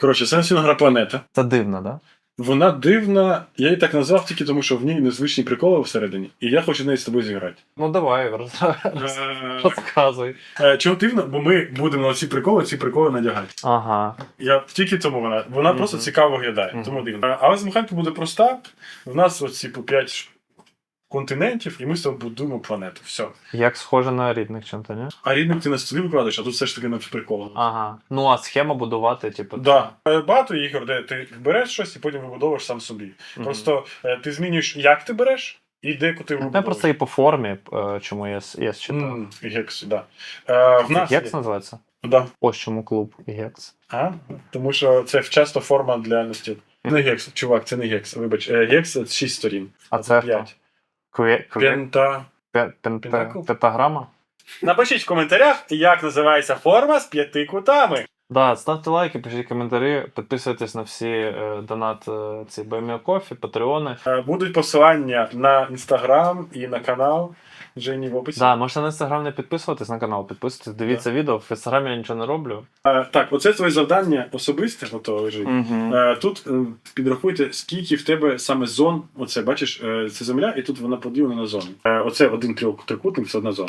Коротше, Сенсінг гра планета. Це дивно, да? Вона дивна, я її так назвав тільки тому, що в ній незвичні приколи всередині, і я хочу в неї з тобою зіграти. Ну давай, роз- Е, розказуй. е, Чого дивно? Бо ми будемо на ці приколи, ці приколи надягати. Ага. Я тільки тому вона. Вона просто цікаво виглядає. Тому дивно. Але з механіка буде проста. В нас оці по 5 континентів, і ми з тобою будуємо планету. Все. Як схоже на рідних чим-то, ні? А рідник ти на столі викладаєш, а тут все ж таки на прикол. Ага. Ну а схема будувати, типу. Да. Е, Багато ігор, де ти береш щось і потім вибудовуєш сам собі. Просто е, ти змінюєш, як ти береш, і де ти вибудовуєш. просто і по формі, е, чому я, я читав. Гекс, да. Е, в нас Гекс називається? Да. Ось чому клуб Гекс. А? Тому що це часто форма для настіл. Не гекс, чувак, це не гекс. Вибач, гекс це 6 сторін. А це хто? 5. Пента. Пентакл? Пентаграма? Напишіть в коментарях, як називається форма з п'яти кутами. Да, ставте лайки, пишіть коментарі, підписуйтесь на всі е, донат е, ці BMO Coffee, Патреони. Е, Будуть посилання на інстаграм і на канал Жені в описі. Да, можете на інстаграм не підписуватись на канал, підписуйтесь, дивіться відео. В інстаграмі я нічого не роблю. Е, так, оце твоє завдання особисте, ото лежить. Угу. Е, Тут е, підрахуйте, скільки в тебе саме зон. Оце бачиш, е, це земля, і тут вона поділена на зони. Е, Оце один трьох- трикутник, це одна зона.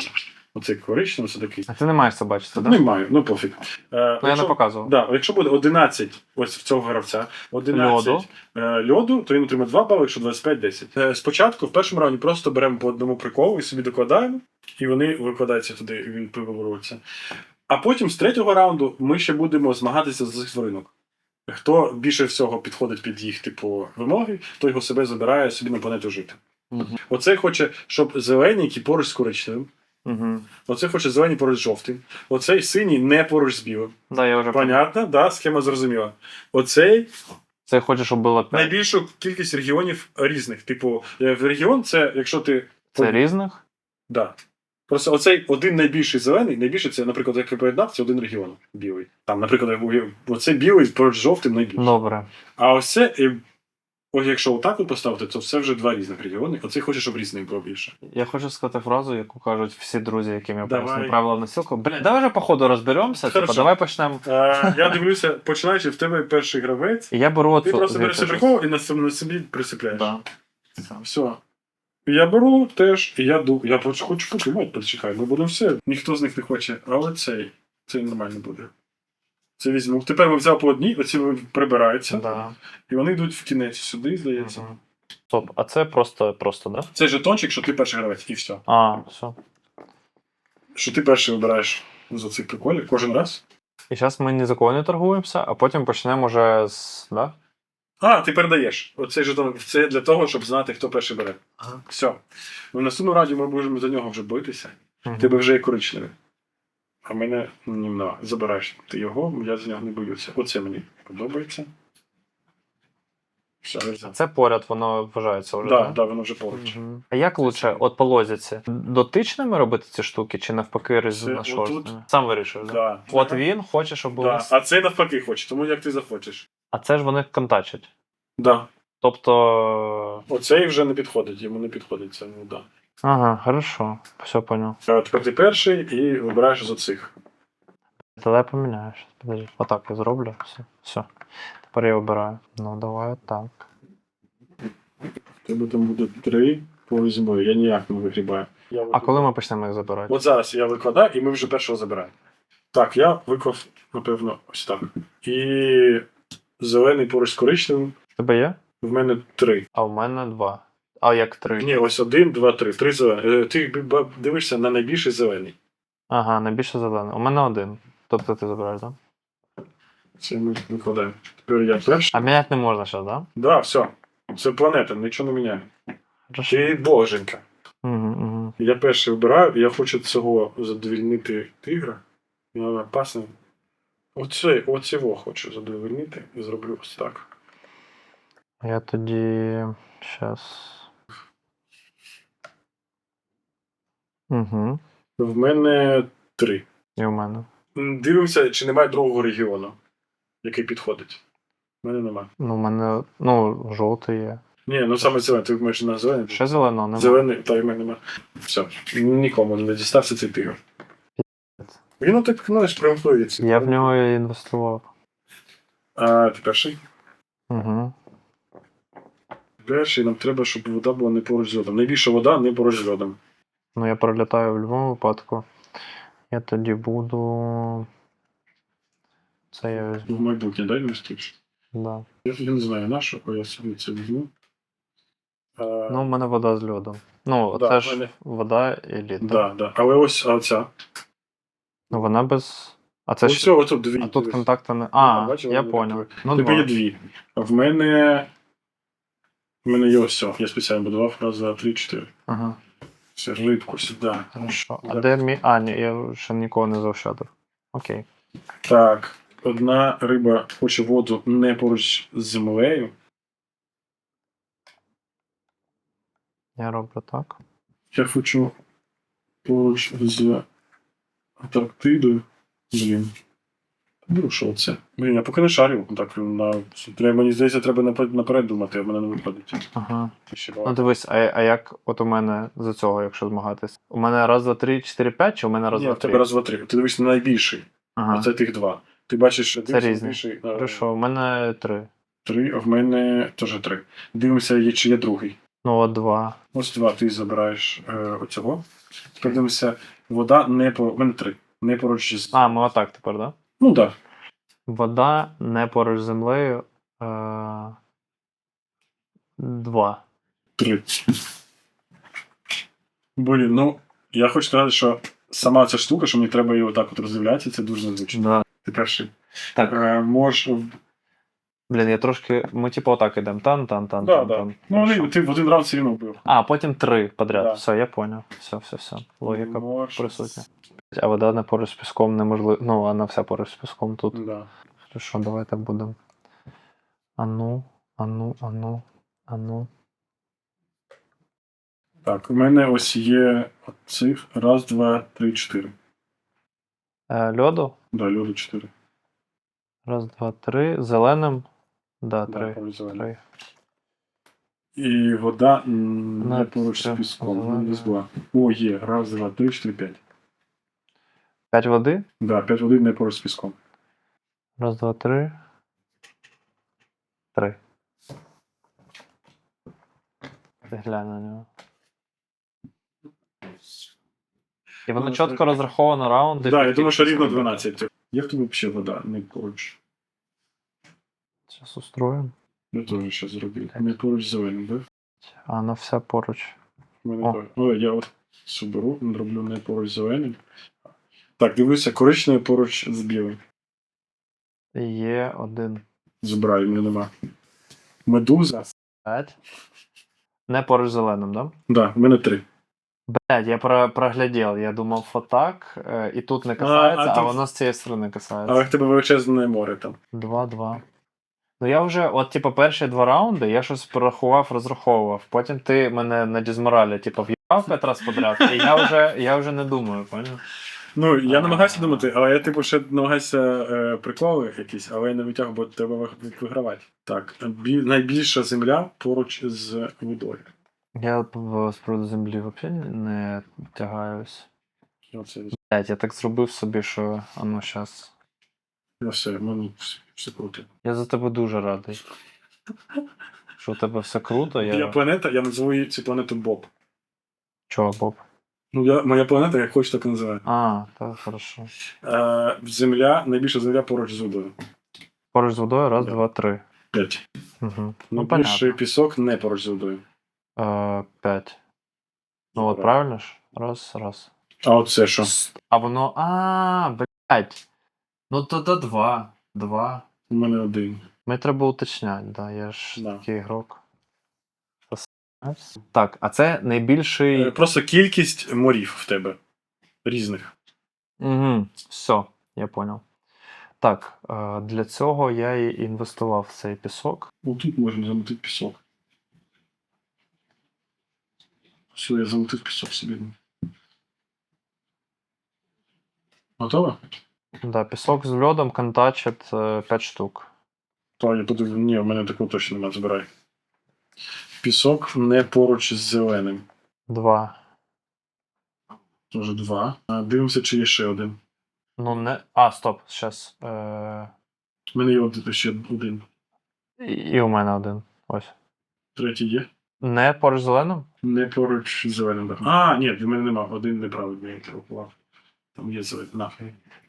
Оце коричневий, це такий. А ти не маєш це бачити, так? Да? Не маю, ну пофіг. Е, Ну я якщо- не показував. Да, якщо буде 11 ось в цього гравця, 11 Льоду. е, льоду, то він отримає 2 бали, якщо 25 10. Е, спочатку в першому раунді просто беремо по одному приколу і собі докладаємо, і вони викладаються туди, і він виборується. А потім з третього раунду ми ще будемо змагатися за цих тваринок. Хто більше всього підходить під їх типу вимоги, той його себе забирає собі на планету жити. Угу. Оцей хоче, щоб зелені, які поруч з коричневим, Угу. оцей хоче зелені поруч з жовтим, оцей синій не поруч з білим. Да, я вже. Понятно, да, схема зрозуміла. Оцей Це я хочу, щоб було 5. найбільшу кількість регіонів різних. Типу, е, в регіон це, якщо ти. Це різних? Да. Просто оцей один найбільший зелений, найбільший це, наприклад, як я поєднав, це один регіон білий. Там, наприклад, як у- оце білий поруч з жовтим найбільший. Добре. А ось це, ось якщо отак от поставити, то це вже два різних регіони. Оцей хоче, щоб різних було більше. Я хочу сказати фразу, яку кажуть всі друзі, яким я поясню правила в носілку. Бля, давай вже по ходу розберемося. Типу, давай почнемо. Я дивлюся, починаючи в тебе перший гравець, І я беру ти просто береш прикол і на, собі- на присипляєш. Все. Я беру теж, і я ду. Я просто хочу покимати, почекай, ми будемо все. Ніхто з них не хоче, але цей. Цей нормально буде. Це візьму. Тепер ми взяв по одній, оці прибираються, Да. і вони йдуть в кінець сюди, здається. Стоп, а це просто, просто, да? Це жетончик, що ти перший гравець, і все. А, все. Що ти перший вибираєш з оцих приколів кожен раз. І зараз ми ні за кого не торгуємося, а потім почнемо вже з. Да? А, ти передаєш. Оцей жетон. Це для того, щоб знати, хто перший бере. Ага. Все. В наступному раді ми будемо за нього вже битися. Мгм. Тебе вже є коричневий. А мене німна. Забираєш ти його, я з нього не боюся. Оце мені подобається. Все, це поряд, воно вважається вже. Да, да? да, воно вже поруч. Мгм. А як лучше, от по лозіці, дотичними робити ці штуки, чи навпаки Це. Сам вирішив, да? Да. От він хоче, щоб було. Да. А це навпаки хоче, тому як ти захочеш. А це ж вони контачать. Да. Тобто. Оцей вже не підходить, йому не підходить це. Ну, да. Ага, хорошо, все понял. А тепер ти перший і вибираєш з оцих. Давай я поміняю. Подожди. Отак я зроблю. Все. все. Тепер я обираю. Ну, давай так. В Тебе там буде три по зимою. Я ніяк не вигрібаю. Я А коли ми почнемо їх забирати? От зараз я викладаю, і ми вже першого забираємо. Так, я виклав, напевно, ось так. І зелений поруч з коричневим. В тебе є? В мене три. А в мене два. А як три? Ні, ось один, два, три. Три зелені. Е, Ти дивишся на найбільший зелений. Ага, найбільше зелений. У мене один. Тобто ти забираєш, так? Да? Це ми викладаємо. Тепер я перший. А міняти не можна зараз, так? Да, все. Це планета, нічого не міняє. Да? Хорошо. Ти боженька. Угу, угу. Я перший вибираю, я хочу цього задовільнити тигра. Він опасний. Оце, оцього хочу задовольнити і зроблю ось так. Я тоді. Щас. Угу. В мене три. І у мене. Дивимося, чи немає другого регіону, який підходить. У мене немає. Ну, у мене. Ну, жовтий є. Ні, ну саме зелений, ти маєш на зелений. Ще зеленого немає. Зелений, та й в мене немає. Все. Нікому не дістався цей тигр. Він отак, знаєш, прям плюється. Я в нього і інвестував. А, ти перший? Угу. Перший нам треба, щоб вода була не поруч з льодом. Найбільша вода не поруч з льодом. Ну, я пролітаю в будь-якому випадку. Я тоді буду. Це я візьму. В майбутнє, дай мені. Да. Я, я не знаю на що, я собі це візьму. А, Ну, в мене вода з льодом. Ну, Да, це ж мене- вода і лід. да, да. Але ось а ця. Ну, вона без. А це ось ж. цього тут дві. А тут дивись. контакти не. А, бачив, я поняв. Ну, Тебе є дві. В мене. В мене є ось. Я спеціально будував. Раз, три, чотири. Ага. Все, рибку сюди. Хорошо. А де мій. А, ні, я ще нікого не заощадив. Окей. Так. Одна риба хоче воду не поруч з землею. Я роблю так. Я хочу поруч з Антарктидою. Блін. Беру, що це? Блін, я поки не шарю. Так, на... Треба, мені здається, треба наперед думати, а в мене не виходить. Ага. Ще Ну дивись, а, а як от у мене за цього, якщо змагатись? У мене раз, два, три, чотири, п'ять, чи у мене раз, Ні, два, в тебе три? раз, два, три. Ти дивись на найбільший, Ага. а це тих два. Ти бачиш, що дивишся різні. найбільший. Хорошо, у мене три. Три, а в мене теж три. Дивимося, є, чи є другий. Ну, от два. Ось два ти забираєш е, оцього. Тепер дивимося, вода не по. Мене три. Не поруч з. А, ми отак тепер, так? Да? Ну так. Вода не поруч з землею. Е... Два. Три. Блін, ну, я хочу сказати, що сама ця штука, що мені треба її отак от роздивлятися, це дуже незвично. Да. Ти перший. Так. Е, мож... Блін, я трошки. Ми типу отак ідемо. Тан, тан, тан, Да, тан, да. тан. Ну, вони, ти в один раунд все рівно вбив. А, потім три подряд. Да. Все, я поняв. Все, все, все. Логіка Мож... присутня. А вода не поруч з піском неможливо. Ну, вона вся поруч з піском тут. Да. Хорошо, давайте будемо. Ану, ану, ану, ану. Так, у мене ось є цих раз, два, три, чотири. Е, льоду. Да, люди чотири. Раз, два, три. Зеленим. Да, три. три. І вода не поруч з піском. Ну, десь була. О, є. Раз, два, три, чотири, п'ять. П'ять води. Да, п'ять води не поруч з піском. Раз, два, три. Три. Ти глянь на нього. І воно Ну, чітко так. розраховано раунди. Так, да, я думаю, що рівно 12. Як тобі взагалі вода не поруч? Зараз устроїмо. Я теж ще зробив. Не поруч зеленим, да? А, ну все поруч. У мене О. Ну, я от соберу, роблю не поруч зеленим. Так, дивлюся, коричневий поруч з білим. Є один. Забираю, мене нема. Медуза. П'ять. Не поруч зеленим, да? Да, в мене три. Блять, я про, проглядів. Я думав отак, е, і тут не касається, а, а там- воно з цієї сторони касається. Але в тебе величезне море там. Два-два. Ну я вже, от, типу, перші два раунди я щось порахував, розраховував. Потім ти мене на дізморалі, типу, в'їбав п'ять раз подряд, і я вже, я вже не думаю, поняв? Ну, я А. намагаюся думати, але я типу ще намагаюся е, приколи якісь, але я не витягую, бо треба вигравати. Так, бі, найбільша земля поруч з водою. Я спруду землі взагалі не тягаюсь. Блять, я так зробив собі, що а ну все, в мене все, круто. Я за тебе дуже радий. Що у тебе все круто, Я... я. планета, я називаю її цю планету Боб. Чого, Боб? Ну, я, моя планета, як хочу, так і називаю. А, так, хорошо. Е, земля, найбільша земля поруч з водою. Поруч з водою, раз, Да. два, три. П'ять. Угу. Ну, Найбільший понятно. пісок не поруч з водою. Е, п'ять. Ну от правильно ж? Раз, раз. А оце що? А воно. А, блядь. Ну то до два. Два. У мене один. Мені треба уточняти, да, я ж Да. такий ігрок. Так, а це найбільший. Е, Просто кількість морів в тебе. Різних. Угу, все, я понял. Так, е, для цього я і інвестував в цей пісок. Ну тут можна замотити пісок. Все, я замотив пісок собі. Готово? Да, пісок з льодом контачить 5 штук. То я подивлю. Ні, в мене такого точно немає, забирай. Пісок не поруч з зеленим. Два. Тоже два. А, Дивимося, чи є ще один. Ну не. А, стоп, щас. Е... У мене є от ще один. І, і у мене один. Ось. Третій є. Не поруч з зеленим? Не поруч з зеленим. А, ні, в мене нема. Один неправильний я рахував. Там є зелений. На.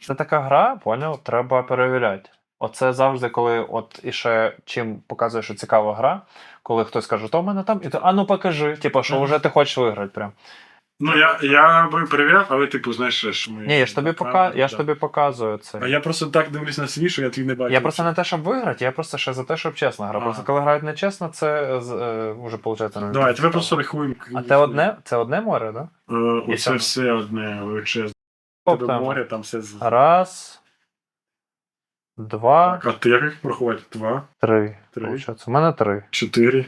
Це така гра, поняв, треба перевіряти. Оце завжди, коли от іще чим показує, що цікава гра, коли хтось каже, то в мене там, і ти, а ну покажи, типу, що вже ти хочеш виграти прям. Ну, я, я би перевіряв, але типу, знаєш, що ми. Ні, я ж тобі пока... я ж тобі показую А я просто так дивлюсь на свій, що я твій не бачу. Я просто не те, щоб виграти, я просто ще за те, щоб чесно грати. Просто коли грають нечесно, це е, вже виходить Давай, тебе просто рахуємо. А? Це одне море, так? Да? Е, Оце все одне величезне. Тебе там. море, там все з. Раз, два, Так, а ти як їх порахувати? Два, три. Три. Получається. У мене три. чотири,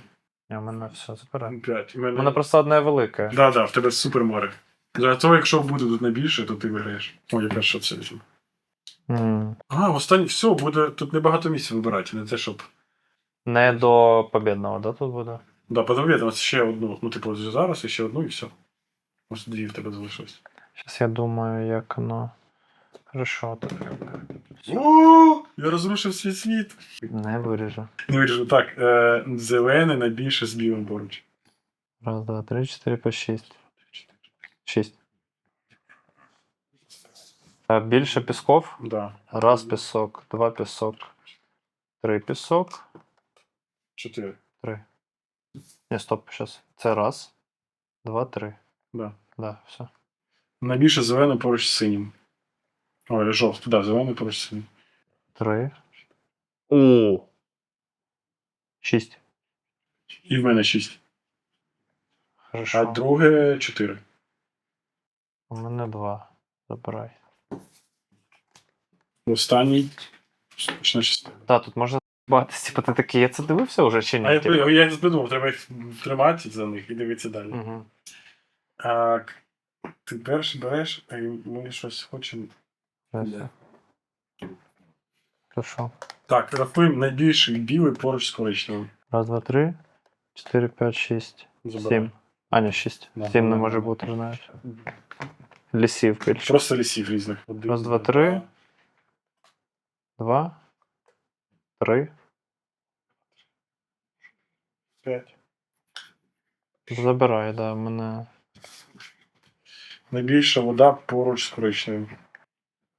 І у мене все забирає. п'ять. У У мене... мене просто одне велике. Да, да, в тебе супер море. Зато якщо буде тут найбільше, то ти виграєш. О, яка що це візьму. М. А, останнє все, буде тут небагато місць вибирати, не те, щоб. Не до побідного, да, тут буде? Да, подивіться, там ще одну. Ну, типу, зараз і ще одну, і все. Ось дві в тебе залишилось. Зараз я думаю, як воно. Хорошо, так. О, я розрушив свій світ. Не виріжу. Не виріжу. Так, е, зелене найбільше з білим поруч. Раз, два, три, чотири, п'ять, шість. Шість. А більше пісков. Да. Раз пісок, два пісок, три пісок, Чотири. три. Ні, стоп, зараз. Це раз, два, три. Да. Да, все. Найбільше зелене поруч з синім. Ой, жовтий, да, зелене поруч з синім. Три. О! Шість. І в мене шість. Хорошо. А друге чотири. У мене два. Забирай. Останній. Точна частина. Так, тут можна бачити, типу, ти такий, я це дивився вже чи ні? А я, Типу. я, я не подумав, треба їх тримати за них і дивитися далі. Мгм. Так. Ти перший береш, а ми щось хочемо. Да. Хорошо. Так, рахуємо найбільший білий поруч з коричневим. Раз, два, три, чотири, п'ять, шість, Забирай. сім. А, ні, шість. Да, Сім не да, може да. бути, знаєш. Лісів більше. Просто лісів різних. Один, Раз, два, три. Два. Три. П'ять. Забирай, да, мене. Найбільша вода поруч з коричневим.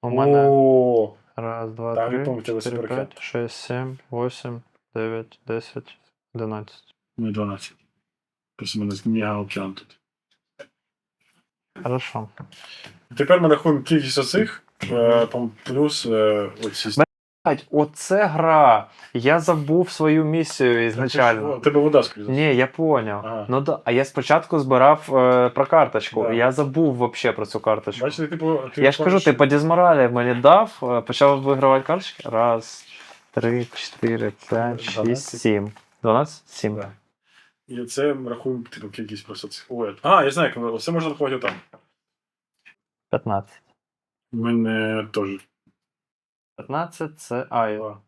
У мене. О, Раз, два, Так, я три, помню, чотири, суперхет. п'ять, шесть, сім, восемь, дев'ять, десять, одинадцять. ми 12. Просто мене мега океан тут. Хорошо. Тепер ми рахуємо кількість оцих, е, там, плюс е, оці. Блять, оце гра. Я забув свою місію ізначально. Тебе вода, скоріше. Ні, я поняв. Ага. Ну да, а я спочатку збирав е, про карточку. Да. Я забув вообще про цю карточку. Бачите, типу, ти я ж кажу, ти по дізморалі мені дав, е, почав вигравати карточки. Раз, три, чотири, п'ять, шість, сім. Дванадцять? Сім. Да. І це рахуємо типу, кількість просто цих. А, я знаю, як це можна рахувати отам. П'ятнадцять. У мене теж. П'ятнадцять це. А, я- два.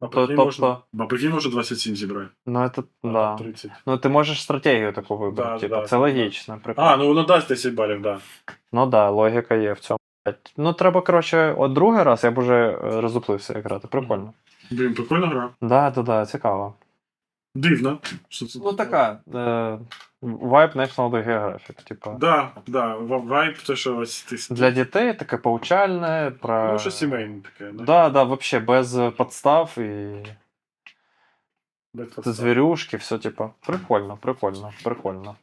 А То- прикинь, тобто- а прикинь, може 27 зібрати. ну це. А Да. 30. Ну ти можеш стратегію таку вибрати. Да, типу, да, це да. логічно. прикол. А, ну воно дасть 10 балів, так. Да. Ну да, логіка є в цьому. Ну, треба, коротше, от другий раз я б уже е, розуплився як грати. Прикольно. Блін, прикольна гра. Да, да, да, цікаво. Дивно. Що це Ну така. Е, вайб National Geographic, типа. Да, да, ва- вайб, то, що ось ти. Для дітей таке поучальне, про. Ну, що сімейне таке. Да. Да, да, вообще без подстав і Без подстав. зверюшки, все, типа. Прикольно, прикольно, прикольно.